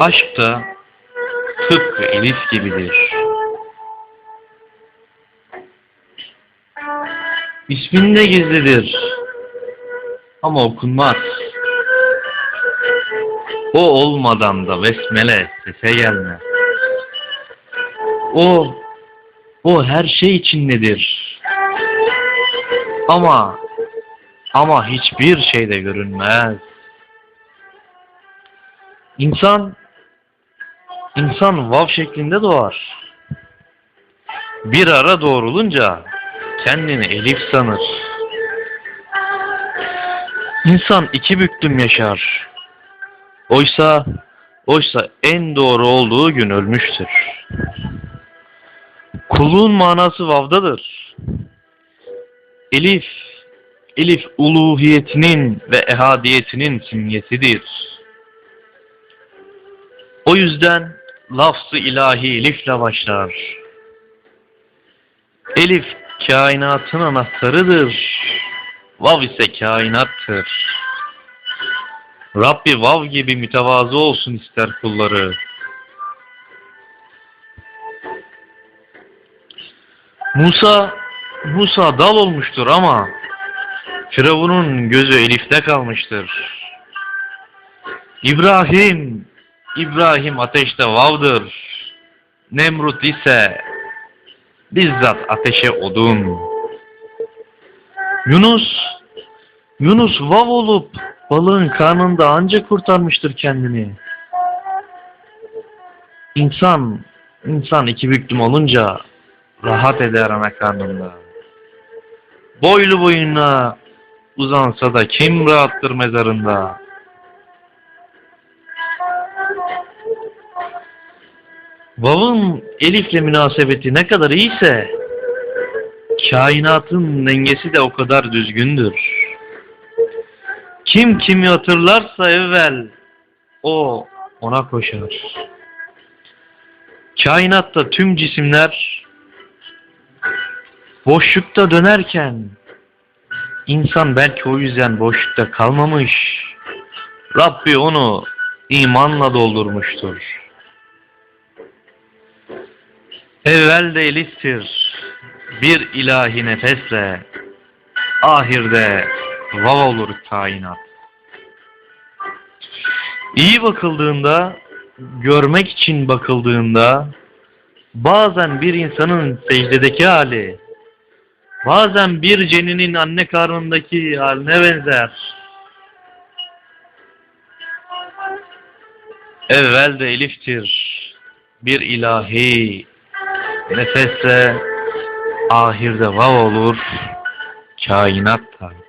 Aşk da tıpkı Elif gibidir. İsminde gizlidir. Ama okunmaz. O olmadan da besmele sese gelmez. O, o her şey içindedir. Ama, ama hiçbir şeyde görünmez. İnsan, insan vav şeklinde doğar. Bir ara doğrulunca kendini elif sanır. İnsan iki büklüm yaşar. Oysa, oysa en doğru olduğu gün ölmüştür. Kulluğun manası vavdadır. Elif, Elif uluhiyetinin ve ehadiyetinin simgesidir. O yüzden lafzı ilahi elifle başlar. Elif kainatın anahtarıdır. Vav ise kainattır. Rabbi vav gibi mütevazı olsun ister kulları. Musa, Musa dal olmuştur ama Firavun'un gözü Elif'te kalmıştır. İbrahim, İbrahim ateşte vavdır. Nemrut ise bizzat ateşe odun. Yunus, Yunus vav olup balığın karnında ancak kurtarmıştır kendini. İnsan, insan iki büklüm olunca rahat eder ana karnında. Boylu boyuna uzansa da kim rahattır mezarında? Vav'ın Elif'le münasebeti ne kadar iyiyse kainatın dengesi de o kadar düzgündür. Kim kimi hatırlarsa evvel o ona koşar. Kainatta tüm cisimler boşlukta dönerken insan belki o yüzden boşlukta kalmamış. Rabbi onu imanla doldurmuştur. Evvel de eliftir bir ilahi nefesle, ahirde vav olur kainat. İyi bakıldığında, görmek için bakıldığında, bazen bir insanın secdedeki hali, bazen bir ceninin anne karnındaki haline benzer. Evvel de eliftir bir ilahi nefesle ahirde vav olur kainat tabi.